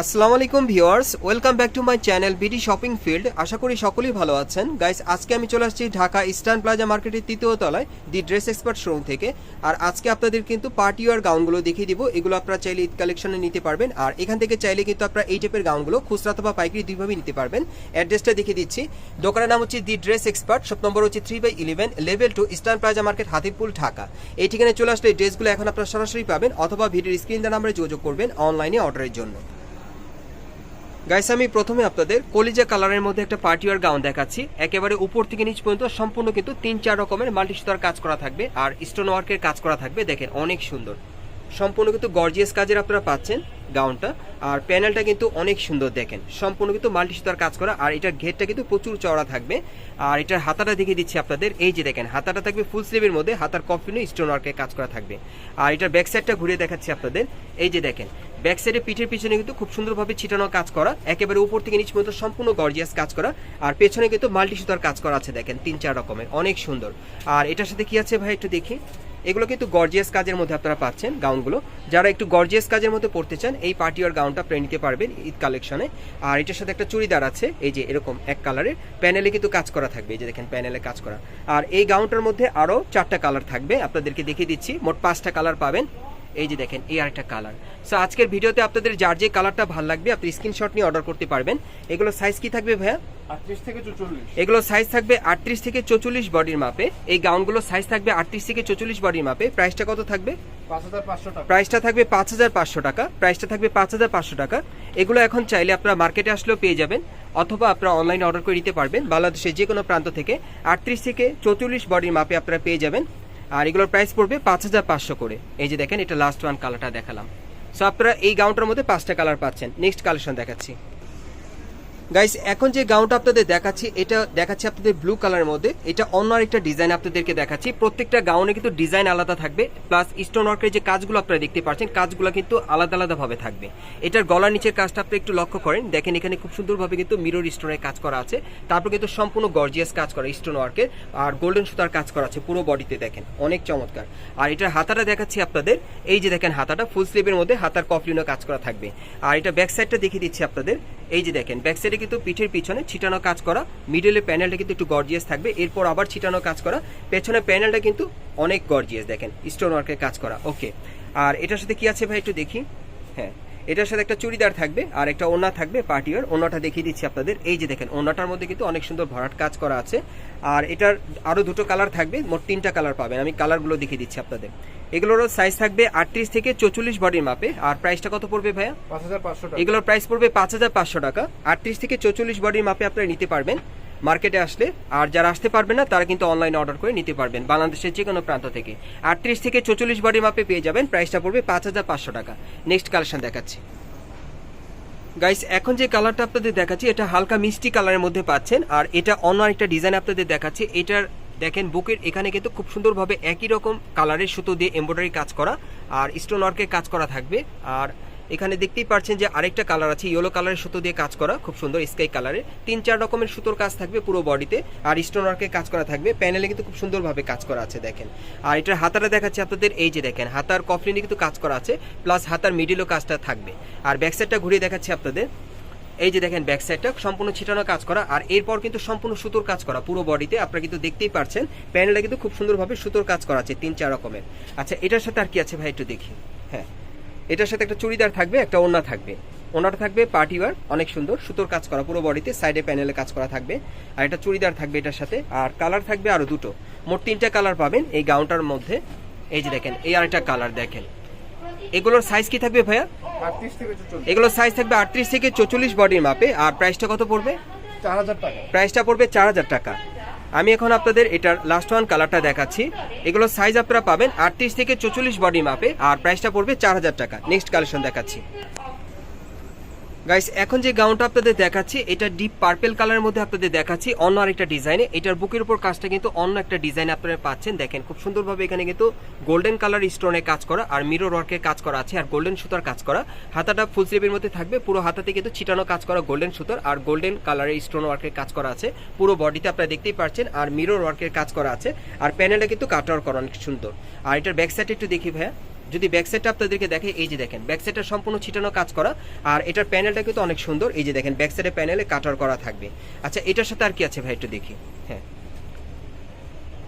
আসসালামু আলাইকুম viewers, welcome back to my channel BD shopping field. আশা করি সকলেই ভালো আছেন। গাইস, আজকে আমি চলে আসছি ঢাকা ইস্টার্ন প্লাজা মার্কেটের তৃতীয় তলায়, দি ড্রেস এক্সপার্ট শোরুম থেকে। আর আজকে আপনাদের কিন্তু পার্টি ওয়ার গাউনগুলো দেখিয়ে দিব। এগুলো আপনারা চাইলে ঈদ কালেকশনে নিতে পারবেন। আর এখান থেকে চাইলে কিন্তু আপনারা এই টাইপের গাউনগুলো খুচরা অথবা পাইকারি দুইভাবে নিতে পারবেন। অ্যাড্রেসটা দেখিয়ে দিচ্ছি। দোকানের নাম হচ্ছে the dress expert. Shop number হচ্ছে three by eleven, level two eastern plaza market Hatipul Dhaka. এই ঠিকানায় চলে আসলে ড্রেসগুলো এখন আপনারা সরাসরি পাবেন অথবা ভিডিওর স্ক্রিন দেওয়া নাম্বারে যোগাযোগ করবেন অনলাইনে অর্ডারের জন্য। গাইস আমি প্রথমে আপনাদের কলিজা কালারের মধ্যে একটা পার্টিওয়ার গাউন দেখাচ্ছি। একেবারে উপর থেকে নিচ পর্যন্ত সম্পূর্ণ কিন্তু তিন চার রকমের মাল্টি সুতার কাজ করা থাকবে আর স্টোন ওয়ার্কের কাজ করা থাকবে। দেখেন, অনেক সুন্দর। সম্পূর্ণ কিন্তু গর্জিয়াস কাজের আপনারা পাচ্ছেন। গাউনটা আর প্যানেলটা কিন্তু অনেক সুন্দর দেখেন। সম্পূর্ণ কিন্তু মাল্টি সুতার কাজ করা, আর এটার ঘেরটা কিন্তু প্রচুর চওড়া থাকবে। আর এটার হাতাটা দেখিয়ে দিচ্ছি আপনাদের, এই যে দেখেন, হাতাটা থাকবে ফুল স্লিভের মধ্যে, হাতার কফিনও স্টোন ওয়ার্কের কাজ করা থাকবে। আর এটার ব্যাক সাইডটা ঘুরিয়ে দেখাচ্ছি আপনাদের, এই যে দেখেন ব্যাক সাইডে পিঠের পিছনে কিন্তু খুব সুন্দরভাবে ছিটানো কাজ করা, একেবারে উপর থেকে নিচ পর্যন্ত সম্পূর্ণ গর্জিয়াস কাজ করা, আর পেছনে কিন্তু মাল্টি সুতার কাজ করা আছে দেখেন, তিন চার রকমের, অনেক সুন্দর। আর এটার সাথে কি আছে ভাই একটু দেখি? এগুলো কিন্তু গর্জিয়াস কাজের মধ্যে আপনারা পাচ্ছেন গাউনগুলো যারা একটু গর্জিয়াস কাজের মধ্যে পড়তে চান, এই পার্টি আর গাউনটা আপনারা নিতে পারবেন ঈদ কালেকশনে আর এটার সাথে একটা চুড়িদার আছে, এই যে এরকম এক কালারের প্যানেলে কিন্তু কাজ করা থাকবে, এই যে দেখেন প্যানেলে কাজ করা। আর এই গাউনটার মধ্যে আরও চারটা কালার থাকবে, আপনাদেরকে দেখিয়ে দিচ্ছি। মোট পাঁচটা কালার পাবেন। এই যে দেখেন এই আরেকটা কালার সো আজকের ভিডিওতে আপনাদের যার যে কালারটা ভালো লাগবে আপনি স্ক্রিনশট নিয়ে অর্ডার করতে পারবেন। এগুলো সাইজ কি থাকবে ভাইয়া? এগুলো সাইজ থাকবে আটত্রিশ থেকে চৌচল্লিশ বডির মাপে। এই গাউনগুলো সাইজ থাকবে আটত্রিশ থেকে চৌচল্লিশ বডির মাপে। প্রাইসটা কত থাকবে? পাঁচ হাজার পাঁচশো টাকা। প্রাইসটা থাকবে পাঁচ হাজার পাঁচশো টাকা। প্রাইসটা থাকবে পাঁচ হাজার পাঁচশো টাকা। এগুলো এখন চাইলে আপনারা মার্কেটে আসলেও পেয়ে যাবেন অথবা আপনারা অনলাইনে অর্ডার করে নিতে পারবেন। বাংলাদেশের যে কোনো প্রান্ত থেকে আটত্রিশ থেকে চৌচল্লিশ বডির মাপে আপনারা পেয়ে যাবেন। আর এগুলোর প্রাইস পড়বে পাঁচ হাজার পাঁচশো করে। এই যে দেখেন, এটা লাস্ট ওয়ান কালারটা দেখালাম। সো আপনারা এই গাউনটার মধ্যে পাঁচটা কালার পাচ্ছেন। নেক্সট কালেকশন দেখাচ্ছি। গাইস এখন যে গাউনটা আপনাদের দেখাচ্ছি, এটা দেখাচ্ছি আপনাদের ব্লু কালারের মধ্যে। এটা অন্য আরেকটা ডিজাইন আপনাদেরকে দেখাচ্ছি। প্রত্যেকটা গাউনে কিন্তু ডিজাইন আলাদা থাকবে প্লাস স্টোন ওয়ার্কের যে কাজগুলো আপনারা দেখতে পাচ্ছেন, কাজগুলো কিন্তু আলাদা আলাদা ভাবে থাকবে। এটার গলার নিচের কাজটা আপনি একটু লক্ষ্য করেন। দেখেন এখানে খুব সুন্দরভাবে কিন্তু মিরর স্টোনের কাজ করা আছে। তারপর কিন্তু সম্পূর্ণ গর্জিয়াস কাজ করা স্টোন ওয়ার্কের আর গোল্ডেন সুতার কাজ করা আছে পুরো বডিতে দেখেন। অনেক চমৎকার। আর এটার হাতাটা দেখাচ্ছি আপনাদের। এই যে দেখেন হাতাটা ফুল স্লিভের মধ্যে হাতার কফলিনও কাজ করা থাকবে। আর এটা ব্যাক সাইডটা দেখিয়ে দিচ্ছি আপনাদের। এই যে দেখেন ব্যাক সাইডে কিন্তু পিঠের পিছনে ছিটানো কাজ করা মিডলের প্যানেলটা কিন্তু একটু গর্জিয়াস থাকবে, এরপর আবার ছিটানো কাজ করা, পেছনে প্যানেলটা কিন্তু অনেক গর্জিয়াস দেখেন স্টোন ওয়ার্কের কাজ করা ওকে আর এটার সাথে কি আছে ভাই একটু দেখি? হ্যাঁ এটার সাথে একটা চুড়িদার থাকবে আর একটা ওনা থাকবে পার্টিয়ার ওনাটা দেখিয়ে দিচ্ছি আপনাদের, এই যে দেখেন ওনাটার মধ্যে কিন্তু অনেক সুন্দর ভরাট কাজ করা আছে, আর এটার আরও দুটো কালার থাকবে, মোট তিনটা কালার পাবেন, আমি কালারগুলো দেখিয়ে দিচ্ছি আপনাদের। এগুলোরও সাইজ থাকবে আটত্রিশ থেকে চৌচল্লিশ বডির মাপে। আর প্রাইসটা কত পড়বে ভাইয়া? পাঁচ হাজার পাঁচশো টাকা। এগুলোর প্রাইস পড়বে পাঁচ হাজার পাঁচশো টাকা। আটত্রিশ থেকে চৌচল্লিশ বডির মাপে আপনারা নিতে পারবেন। মার্কেটে আসলে আর যারা আসতে পারবে না তারা কিন্তু অনলাইনে অর্ডার করে নিতে পারবেন বাংলাদেশের যে কোনো প্রান্ত থেকে। আটত্রিশ থেকে চৌচল্লিশ বডির মাপে পেয়ে যাবেন প্রাইসটা পড়বে পাঁচ হাজার পাঁচশো টাকা। নেক্সট কালেকশন দেখাচ্ছি। গাইস এখন যে কালারটা আপনাদের দেখাচ্ছি এটা হালকা মিষ্টি কালারের মধ্যে পাচ্ছেন আর এটা অন্য একটা ডিজাইন আপনাদের দেখাচ্ছি। এটার দেখেন বুকের এখানে কিন্তু খুব সুন্দরভাবে একই রকম কালারের সুতো দিয়ে এমব্রয়ডারি কাজ করা আর স্টোন ওয়ার্কের কাজ করা থাকবে। আর এখানে দেখতেই পাচ্ছেন যে আরেকটা কালার আছে ইয়েলো কালারের সুতো দিয়ে কাজ করা, খুব সুন্দর স্কাই কালারের তিন চার রকমের সুতোর কাজ থাকবে পুরো বডিতে আর স্টোন ওয়ার্কের কাজ করা থাকবে। প্যানেলে কিন্তু খুব সুন্দরভাবে কাজ করা আছে দেখেন। আর এটার হাতাটা দেখাচ্ছে আপনাদের, এই যে দেখেন, হাতার কফলিনে কিন্তু কাজ করা আছে প্লাস হাতার মিডিলও কাজটা থাকবে। আর ব্যাক সাইডটা ঘুরিয়ে দেখাচ্ছে আপনাদের। এই যে দেখেন ব্যাক সাইডটা সম্পূর্ণ ছিটানো কাজ করা, আর এরপর কিন্তু সম্পূর্ণ সুতোর কাজ করা, পুরো বডিতে আপনারা কিন্তু দেখতেই পারছেন প্যানেলটা কিন্তু খুব সুন্দরভাবে সুতোর কাজ করা আছে তিন চার রকমের। আচ্ছা এটার সাথে আর কি আছে ভাই একটু দেখি? হ্যাঁ এটার সাথে একটা চুড়িদার থাকবে, একটা ওড়না থাকবে। ওনাটা থাকবে পার্টি ওয়ার অনেক সুন্দর, সুতোর কাজ করা, পুরো বডিতে সাইডে প্যানেলে কাজ করা থাকবে। আর এটা চুড়িদার থাকবে এটার সাথে, আর কালার থাকবে আরও দুটো। মোট তিনটা কালার পাবেন এই গাউনটার মধ্যে। এই যে দেখেন, এই আরেকটা কালার দেখেন। এগুলোর সাইজ কি থাকবে ভাইয়া? এগুলোর সাইজ থাকবে আটত্রিশ থেকে চৌচল্লিশ বডির মাপে। আর প্রাইসটা কত পড়বে? চার হাজার টাকা। প্রাইসটা পড়বে চার হাজার টাকা। আমি এখন আপনাদের এটার লাস্ট ওয়ান কালারটা দেখাচ্ছি। এগুলো সাইজ আপনারা পাবেন আটত্রিশ থেকে চৌচল্লিশ বডি মাপে। আর প্রাইসটা পড়বে চার হাজার টাকা। নেক্সট কালেকশন দেখাচ্ছি। গাইস এখন যে গাউনটা আপনাদের দেখাচ্ছি, এটা ডিপ পার্পেল কালারের মধ্যে আপনাদের দেখাচ্ছি, অন্য আরেকটা ডিজাইনে এটার বুকের উপর কাজটা কিন্তু অন্য একটা ডিজাইন আপনারা পাচ্ছেন। দেখেন, খুব সুন্দরভাবে এখানে কিন্তু গোল্ডেন কালার স্টোনে কাজ করা আর মিরর ওয়ার্কের কাজ করা আছে আর গোল্ডেন সুতার কাজ করা। হাতাটা ফুল স্লিভের মধ্যে থাকবে, পুরো হাতাতে কিন্তু ছিটানো কাজ করা গোল্ডেন সুতার আর গোল্ডেন কালারের স্টোন ওয়ার্কের কাজ করা আছে। পুরো বডিতে আপনারা দেখতেই পাচ্ছেন আর মিরর ওয়ার্কের কাজ করা আছে। আর প্যানেলটা কিন্তু কাটার করা অনেক সুন্দর। আর এটার ব্যাক সাইডে একটু দেখি ভাইয়া। যদি ব্যাক সাইডটা আপনাদেরকে দেখে, এই যে দেখেন ব্যাক সাইডটা সম্পূর্ণ ছিটানো কাজ করা, আর এটার প্যানেলটা কিন্তু অনেক সুন্দর। এই যে দেখেন ব্যাক সাইডের প্যানেলে কাটার করা থাকবে। আচ্ছা এটার সাথে আর কি আছে ভাই একটু দেখি? হ্যাঁ।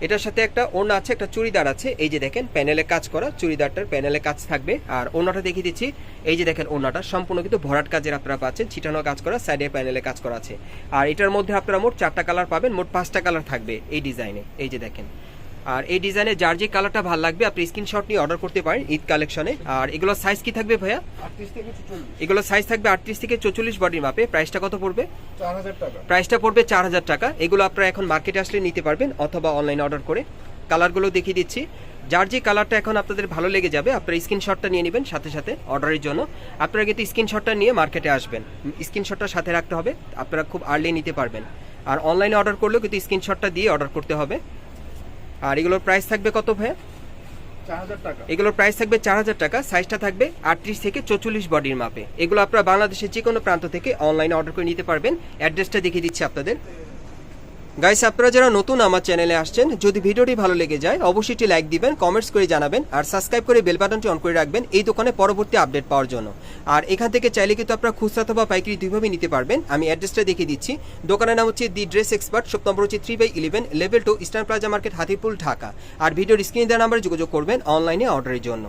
এটার সাথে একটা ওড়না আছে, একটা চুড়িদার আছে। এই যে দেখেন প্যানেলে কাজ করা, চুড়িদারটার প্যানেলে কাজ থাকবে। আর ওড়নাটা দেখিয়ে দিচ্ছি। এই যে দেখেন ওড়নাটা, সম্পূর্ণ কিন্তু ভরাট কাজের আপনারা পাচ্ছেন, ছিটানো কাজ করা সাইডে প্যানেলে কাজ করা আছে। আর এটার মধ্যে আপনারা মোট চারটা কালার পাবেন, মোট পাঁচটা কালার থাকবে এই ডিজাইনে এই যে দেখেন। আর এই ডিজাইনে যার যে কালারটা ভালো লাগবে আপনি স্ক্রিনশট নিয়ে অর্ডার করতে পারেন ঈদ কালেকশনে আর এগুলোর সাইজ কি থাকবে ভাইয়া? চল্লিশ এগুলোর সাইজ থাকবে আটত্রিশ থেকে চৌচল্লিশ বডির মাপে প্রাইসটা কত পড়বে? প্রাইসটা পড়বে চার হাজার টাকা। এগুলো আপনারা এখন মার্কেটে আসলে নিতে পারবেন অথবা অনলাইনে অর্ডার করে। কালারগুলো দেখিয়ে দিচ্ছি। যার যে কালারটা এখন আপনাদের ভালো লেগে যাবে আপনারা স্ক্রিনশটটা নিয়ে নেবেন সাথে সাথে অর্ডারের জন্য। আপনারা কিন্তু স্ক্রিনশটটা নিয়ে মার্কেটে আসবেন। স্ক্রিনশটটা সাথে রাখতে হবে আপনারা খুব আর্লি নিতে পারবেন। আর অনলাইনে অর্ডার করলেও কিন্তু স্ক্রিনশটটা দিয়ে অর্ডার করতে হবে। আর এগুলোর প্রাইস থাকবে কত ভাইয়া? এগুলোর প্রাইস থাকবে চার হাজার টাকা সাইজটা থাকবে আটত্রিশ থেকে চৌচল্লিশ বডির মাপে। এগুলো আপনারা বাংলাদেশের যে কোনো প্রান্ত থেকে অনলাইনে অর্ডার করে নিতে পারবেন। অ্যাড্রেসটা দেখিয়ে দিচ্ছি আপনাদের। গাইস আপনারা যারা নতুন আমার চ্যানেলে আসছেন, যদি ভিডিওটি ভালো লেগে যায়, অবশ্যই একটি লাইক দিবেন কমেন্টস করে জানাবেন, আর সাবস্ক্রাইব করে বেল বাটনটি অন করে রাখবেন এই দোকানে পরবর্তী আপডেট পাওয়ার জন্য। আর এখান থেকে চাইলে কিন্তু আপনারা খুচরা অথবা পাইকারি দুইভাবে নিতে পারবেন। আমি অ্যাড্রেসটা দেখিয়ে দিচ্ছি। দোকানের নাম হচ্ছে the dress expert shop number হচ্ছে three by eleven level two eastern plaza market Hatipul Dhaka আর ভিডিওর স্ক্রিনে দেওয়া নাম্বারে যোগাযোগ করবেন অনলাইনে অর্ডারের জন্য।